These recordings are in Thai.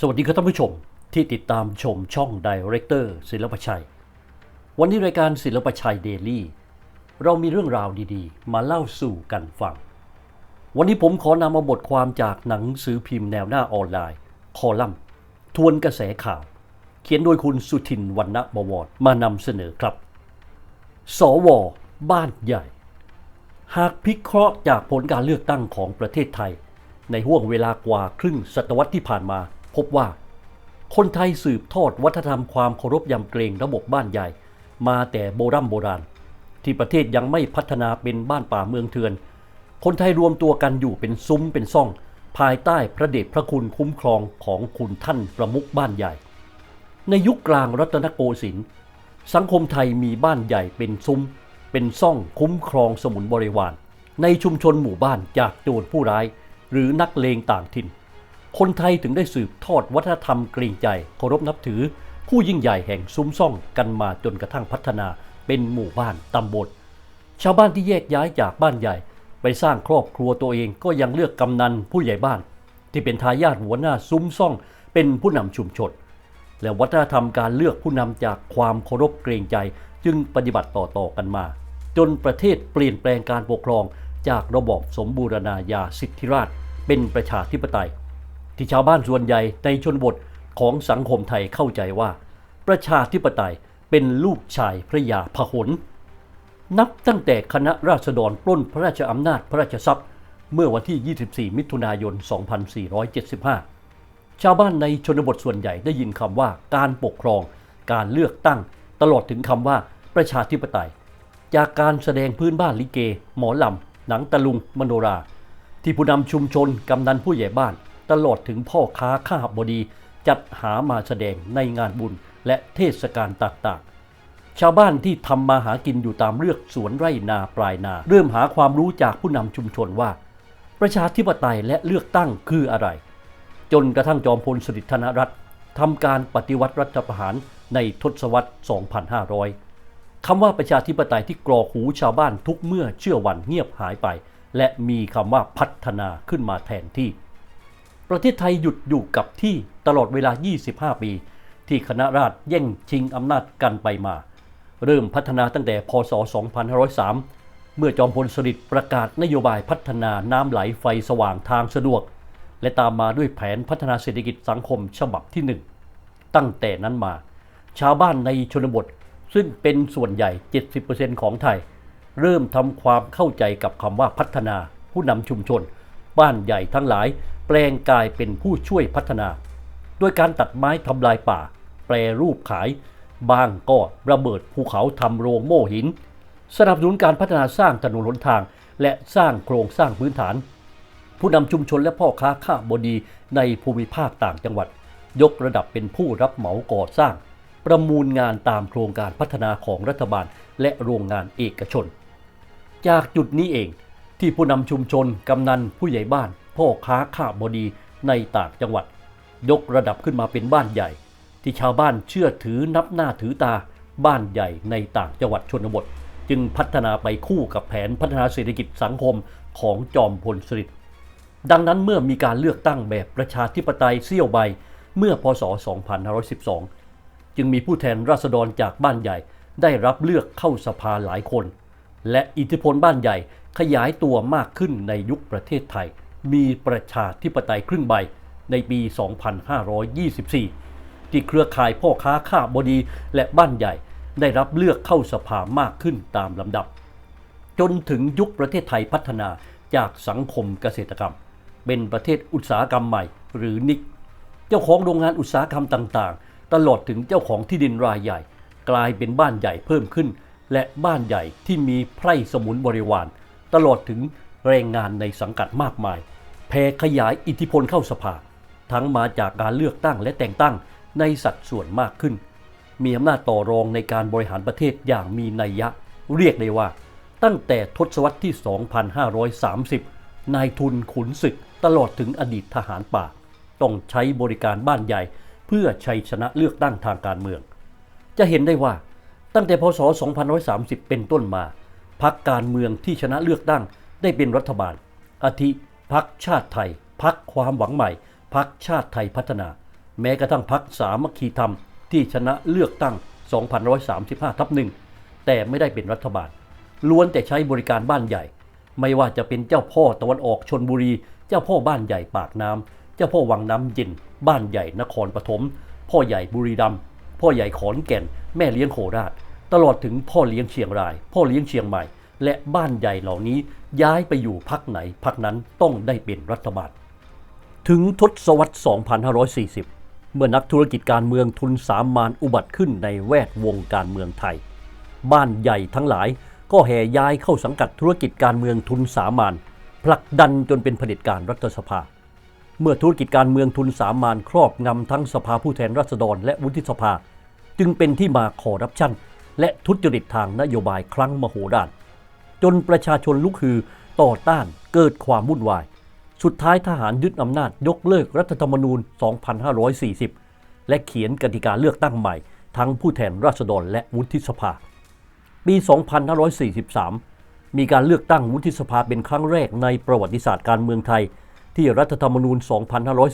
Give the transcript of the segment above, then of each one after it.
สวัสดีครับท่านผู้ชมที่ติดตามชมช่องด Director ศิลปชัย วันนี้รายการศิลปชัยเดลี่เรามีเรื่องราวดีๆ มาเล่าสู่กันฟัง วันนี้ผมขอนำมาบทความจากหนังสือพิมพ์แนวหน้าออนไลน์ คอลัมน์ ทวนกระแสข่าว เขียนโดยคุณสุทินวรรณบวรมานำเสนอครับ สว บ้านใหญ่ หากพิเคราะห์จากผลการเลือกตั้งของประเทศไทย ในห่วงเวลากว่าครึ่งศตวรรษที่ผ่านมา พบว่าคนไทยสืบทอดวัฒนธรรมความเคารพยำเกรงระบบบ้านใหญ่ มาแต่โบรำโบราณ ที่ประเทศยังไม่พัฒนาเป็นบ้านป่าเมืองเถื่อน คนไทยรวมตัวกันอยู่เป็นซุ้มเป็นซ่อง ภายใต้พระเดชพระคุณคุ้มครองของคุณท่านประมุขบ้านใหญ่ ในยุคกลางรัตนโกสินทร์สังคมไทยมีบ้านใหญ่เป็นซุ้ม เป็นซ่องคุ้มครองสมุนบริวาร ในชุมชนหมู่บ้านจากโจรผู้ร้าย หรือนักเลงต่างถิ่น คนไทยถึงได้สืบทอดวัฒนธรรมเกรงใจเคารพนับถือ ผู้ยิ่งใหญ่แห่งซุ้มซ่องกันมาจนกระทั่งพัฒนาเป็นหมู่บ้านตำบลชาวบ้านที่แยกย้ายจากบ้านใหญ่ ไปสร้างครอบครัวตัวเองก็ยังเลือกกำนันผู้ใหญ่บ้าน ที่เป็นทายาทหัวหน้าซุ้มซ่อง เป็นผู้นำชุมชน และวัฒนธรรมการเลือกผู้นำจากความเคารพเกรงใจจึงปฏิบัติต่อๆกันมา จนประเทศเปลี่ยนแปลงการปกครองจากระบอบสมบูรณาญาสิทธิราช เป็นประชาธิปไตย ที่ชาวบ้านส่วนใหญ่ในชนบทของสังคมไทยเข้าใจว่า ประชาธิปไตยเป็นลูกชายพระยาพหลนับตั้งแต่คณะราษฎรปล้นพระราชอำนาจพระราชทรัพย์ เมื่อวันที่ 24 มิถุนายน 2475 ชาวบ้านในชนบทส่วนใหญ่ได้ยินคำว่าการปกครอง การเลือกตั้ง ตลอดถึงคำว่าประชาธิปไตย จากการแสดงพื้นบ้านลิเก หมอลำ หนังตะลุง มโนรา ที่ผู้นำชุมชนกำนันผู้ใหญ่บ้าน ตลอดถึงพ่อค้าข้าบดี จัดหามาแสดงในงานบุญและเทศกาลต่างๆ ชาวบ้านที่ทำมาหากินอยู่ตามเลือกสวนไร่นาปลายนา เริ่มหาความรู้จากผู้นำชุมชนว่า ประชาธิปไตยและเลือกตั้งคืออะไร จนกระทั่งจอมพลสฤษดิ์ธนรัตน์ทำการปฏิวัติรัฐประหารในทศวรรษ 2500 คำว่าประชาธิปไตยที่กรอกหูชาวบ้านทุกเมื่อเชื่อวันเงียบหายไป และมีคำว่าพัฒนาขึ้นมาแทนที่ ประเทศไทยหยุดอยู่กับที่ตลอดเวลา 25 ปี ที่คณะราษฎรแย่งชิงอำนาจกันไปมา เริ่มพัฒนาตั้งแต่พศ 2503 เมื่อจอมพลสฤษดิ์ประกาศนโยบายพัฒนาน้ำไหลไฟสว่างทางสะดวก และตามมาด้วยแผนพัฒนาเศรษฐกิจสังคมฉบับที่ 1 ตั้งแต่นั้นมา ชาวบ้านในชนบทซึ่งเป็นส่วนใหญ่ 70%ของไทย เริ่มทำความเข้าใจกับคำว่าพัฒนาผู้นำชุมชน บ้านใหญ่ทั้งหลาย แปลงกายเป็นผู้ช่วยพัฒนาด้วยการตัดไม้ทำลายป่า แปรรูปขาย บางก็ระเบิดภูเขาทำโรงโม่หิน สนับสนุนการพัฒนาสร้างถนนหนทาง และสร้างโครงสร้างพื้นฐาน ผู้นำชุมชนและพ่อค้าข้าบดีในภูมิภาคต่างจังหวัด ยกระดับเป็นผู้รับเหมาก่อสร้าง ประมูลงานตามโครงการพัฒนาของรัฐบาล และโรงงานเอกชน จากจุดนี้เอง ที่ผู้นำชุมชน กำนัน ผู้ใหญ่บ้าน พ่อค้าข้าบดีในต่างจังหวัด ยกระดับขึ้นมาเป็นบ้านใหญ่ ที่ชาวบ้านเชื่อถือนับหน้าถือตา บ้านใหญ่ในต่างจังหวัดชนบท จึงพัฒนาไปคู่กับแผนพัฒนาเศรษฐกิจสังคมของจอมพลสฤษดิ์ดังนั้นเมื่อมีการเลือกตั้งแบบประชาธิปไตยเสี้ยวใบ เมื่อพศ 2512 จึงมีผู้แทนราษฎรจากบ้านใหญ่ได้รับเลือกเข้าสภาหลายคน และอิทธิพลบ้านใหญ่ขยายตัวมากขึ้นในยุคประเทศไทย มีประชาธิปไตยครึ่งใบในปี 2524 ที่เครือข่ายพ่อค้าข้าบดีและบ้านใหญ่ได้รับเลือกเข้าสภามากขึ้นตามลำดับ จนถึงยุคประเทศไทยพัฒนาจากสังคมเกษตรกรรม เป็นประเทศอุตสาหกรรมใหม่หรือนิก เจ้าของโรงงานอุตสาหกรรมต่างๆ ตลอดถึงเจ้าของที่ดินรายใหญ่ กลายเป็นบ้านใหญ่เพิ่มขึ้น และบ้านใหญ่ที่มีไพร่สมุนบริวาร ตลอดถึงแรงงานในสังกัดมากมาย แผ่ขยายอิทธิพลเข้าสภา ทั้งมาจากการเลือกตั้งและแต่งตั้งในสัดส่วนมากขึ้น มีอำนาจต่อรองในการบริหารประเทศอย่างมีนัยยะ เรียกได้ว่าตั้งแต่ทศวรรษที่ 2530 นายทุนขุนศึกตลอดถึงอดีตทหารป่า ต้องใช้บริการบ้านใหญ่ เพื่อชัยชนะเลือกตั้งทางการเมือง จะเห็นได้ว่า ตั้งแต่พศ 2530 เป็นต้นมา พักการเมืองที่ชนะเลือกตั้งได้เป็นรัฐบาล อาทิพักชาติไทย พักความหวังใหม่ พักชาติไทยพัฒนา แม้กระทั่งพักสามัคคีธรรมที่ชนะเลือกตั้ง2135 ทับหนึ่งแต่ไม่ได้เป็นรัฐบาล ล้วนแต่ใช้บริการบ้านใหญ่ ไม่ว่าจะเป็นเจ้าพ่อตะวันออกชนบุรี เจ้าพ่อบ้านใหญ่ปากน้ำเจ้าพ่อวังน้ำเย็น บ้านใหญ่นครปฐม พ่อใหญ่บุรีรัมย์ พ่อใหญ่ขอนแก่น แม่เลี้ยงโคราช ตลอดถึงพ่อเลี้ยงเชียงราย พ่อเลี้ยงเชียงใหม่ และบ้านใหญ่เหล่านี้ย้ายไปอยู่พักไหนพักนั้นต้องได้เป็นรัฐบาล ถึงทศวรรษ 2540 เมื่อนักธุรกิจการเมืองทุนสามมานอุบัติขึ้นในแวดวงการเมืองไทย บ้านใหญ่ทั้งหลายก็แห่ย้ายเข้าสังกัดธุรกิจการเมืองทุนสามานผลักดันจนเป็นเผด็จการรัฐสภา เมื่อธุรกิจการเมืองทุนสามานครอบงำทั้งสภาผู้แทนราษฎรและวุฒิสภา จึงเป็นที่มาคอร์รัปชัน และทุจริตทางนโยบายครั้งมโหฬารจนประชาชนลุกฮือต่อต้านเกิดความวุ่นวาย สุดท้ายทหารยึดอำนาจยกเลิกรัฐธรรมนูญ 2540 และเขียนกติกาเลือกตั้งใหม่ ทั้งผู้แทนราษฎรและวุฒิสภา ปี 2543 มีการเลือกตั้งวุฒิสภาเป็นครั้งแรกในประวัติศาสตร์การเมืองไทย ที่รัฐธรรมนูญ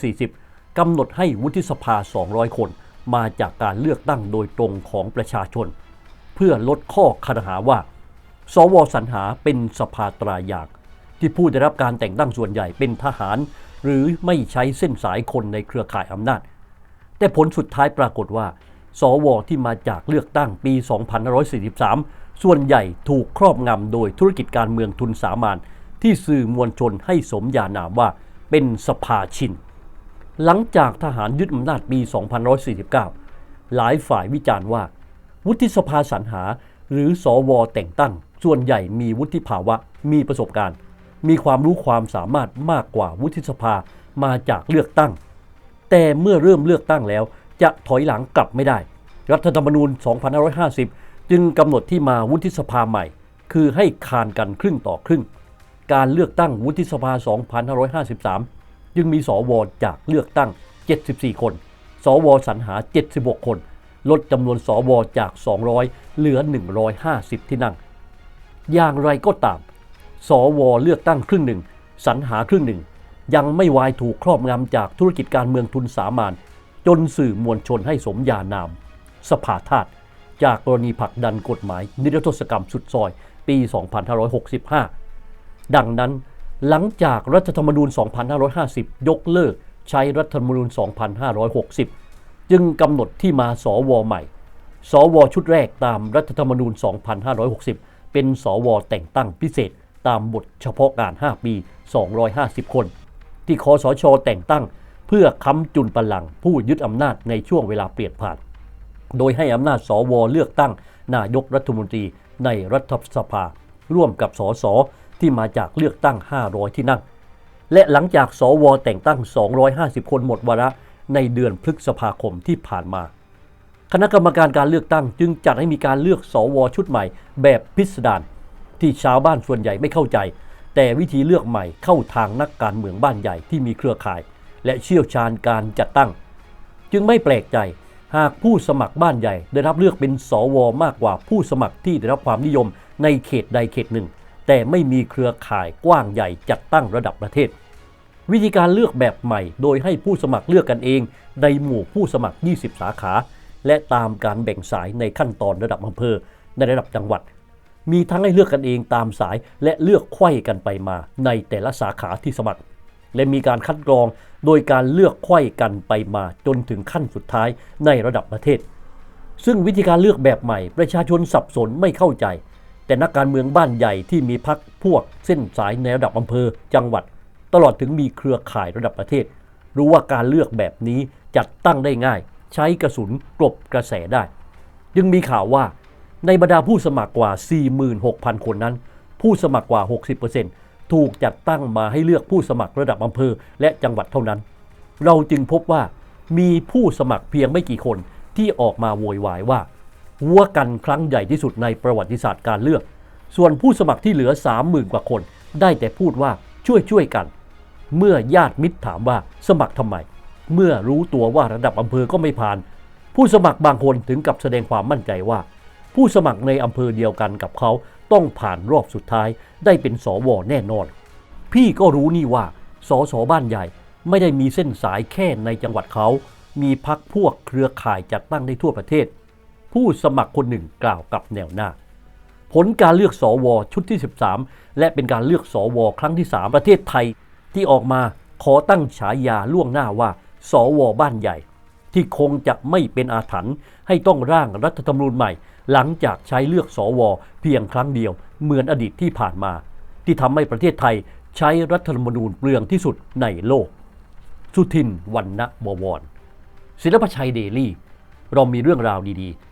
2540 กำหนดให้วุฒิสภา 200 คน มาจากการเลือกตั้งโดยตรงของประชาชน เพื่อลดข้อคารหาว่า สวสรรหาเป็นสภาตรายางที่ผู้ได้รับการแต่งตั้งส่วนใหญ่เป็นทหาร หรือไม่ใช้เส้นสายคนในเครือข่ายอำนาจ แต่ผลสุดท้ายปรากฏว่า สวที่มาจากเลือกตั้งปี 2543 ส่วนใหญ่ถูกครอบงำโดยธุรกิจการเมืองทุนสามานที่สื่อมวลชนให้สมญานามว่า เป็นสภาชิน หลังจากทหารยึดอำนาจปี2549 หลายฝ่ายวิจารณ์ว่า วุฒิสภาสรรหาหรือสอวแต่งตั้ง ส่วนใหญ่มีวุฒิภาวะ มีประสบการณ์ มีความรู้ความสามารถมากกว่าวุฒิสภามาจากเลือกตั้ง แต่เมื่อเริ่มเลือกตั้งแล้ว จะถอยหลังกลับไม่ได้ รัฐธรรมนูญ 2550 จึงกำหนดที่มาวุฒิสภาใหม่ คือให้คานกันครึ่งต่อครึ่ง การเลือกตั้งวุฒิสภา 2553 จึงมีสวจากเลือกตั้ง 74 คน สวสรรหา 76 คน ลดจำนวนสวจาก 200 เหลือ 150 ที่นั่ง อย่างไรก็ตาม สวเลือกตั้งครึ่งหนึ่งสรรหาครึ่งหนึ่ง ยังไม่วายถูกครอบงำจากธุรกิจการเมืองทุนสามานจนสื่อมวลชนให้สมญานาม สภาทาสจากกรณีผลักดันกฎหมาย นิรโทษกรรมสุดซอยปี 2565 ดังนั้นหลังจากรัฐธรรมนูญ 2550 ยกเลิกใช้รัฐธรรมนูญ 2560 จึงกำหนดที่มาสวใหม่สวชุดแรกตามรัฐธรรมนูญ 2560 เป็นสวแต่งตั้งพิเศษตามบทเฉพาะการ 5 ปี 250 คน ที่คอสชแต่งตั้งเพื่อค้ำจุนบัลลังผู้ยึดอำนาจในช่วงเวลาเปลี่ยนผ่าน โดยให้อำนาจสวเลือกตั้งนายกรัฐมนตรีในรัฐสภา ร่วมกับสส ที่มาจากเลือกตั้ง 500 ที่นั่ง และหลังจากสวแต่งตั้ง 250 คนหมดวาระในเดือนพฤษภาคมที่ผ่านมา คณะกรรมการการเลือกตั้งจึงจัดให้มีการเลือกสวชุดใหม่ แบบพิสดารที่ชาวบ้านส่วนใหญ่ไม่เข้าใจ แต่วิธีเลือกใหม่เข้าทางนักการเมืองบ้านใหญ่ที่มีเครือข่าย และเชี่ยวชาญการจัดตั้ง จึงไม่แปลกใจหากผู้สมัครบ้านใหญ่ได้รับเลือกเป็นสวมากกว่าผู้สมัครที่ได้รับความนิยมในเขตใดเขตหนึ่ง แต่ไม่มีเครือข่ายกว้างใหญ่จัดตั้งระดับประเทศ วิธีการเลือกแบบใหม่ โดยให้ผู้สมัครเลือกกันเอง ในหมู่ผู้สมัคร 20 สาขา และตามการแบ่งสายในขั้นตอนระดับอำเภอ ในระดับจังหวัด มีทั้งให้เลือกกันเองตามสายและเลือกไข้กันไปมา ในแต่ละสาขาที่สมัคร และมีการคัดกรองโดยการเลือกไข้กันไปมาจนถึงขั้นสุดท้ายในระดับประเทศ ซึ่งวิธีการเลือกแบบใหม่ ประชาชนสับสนไม่เข้าใจ แต่นักการเมืองบ้านใหญ่ที่มีพักพวกเส้นสายในระดับอำเภอจังหวัด ตลอดถึงมีเครือข่ายระดับประเทศ รู้ว่าการเลือกแบบนี้จัดตั้งได้ง่าย ใช้กระสุนกลบกระแสได้ยังมีข่าวว่าในบรรดาผู้สมัครกว่า 46,000 คนนั้น ผู้สมัครกว่า 60%ถูกจัดตั้งมาให้เลือกผู้สมัครระดับอำเภอและจังหวัดเท่านั้น เราจึงพบว่ามีผู้สมัครเพียงไม่กี่คนที่ออกมาโวยวายว่า วัวกันครั้งใหญ่ที่สุดในประวัติศาสตร์การเลือก ส่วนผู้สมัครที่เหลือ 30,000 กว่าคน ได้แต่พูดว่าช่วยช่วยๆกัน เมื่อญาติมิตรถามว่าสมัครทำไม เมื่อรู้ตัวว่าระดับอำเภอก็ไม่ผ่าน ผู้สมัครบางคนถึงกับแสดงความมั่นใจว่า ผู้สมัครในอำเภอเดียวกันกับเขาต้องผ่านรอบสุดท้าย ได้เป็นสวแน่นอน พี่ก็รู้นี่ว่าสสบ้านใหญ่ไม่ได้มีเส้นสายแค่ในจังหวัดเขา มีพักพวกเครือข่ายจัดตั้งได้ทั่วประเทศ ผู้สมัครคนหนึ่งกล่าวกับแนวหน้า ผลการเลือกสอวชุดที่ 13 และเป็นการเลือกสอวครั้งที่ 3 ประเทศไทย ที่ออกมาขอตั้งฉายาล่วงหน้าว่าสวบ้านใหญ่ ที่คงจะไม่เป็นอาถรรพ์ให้ต้องร่างรัฐธรรมนูญใหม่ หลังจากใช้เลือกสวเพียงครั้งเดียวเหมือนอดีตที่ผ่านมา ที่ทำให้ประเทศไทยใช้รัฐธรรมนูญเปลืองที่สุดในโลก สุทินวันณบวรศิลปชัยเดลี่ เรามีเรื่องราวดีๆ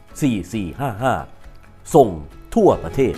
4455 ส่งทั่วประเทศ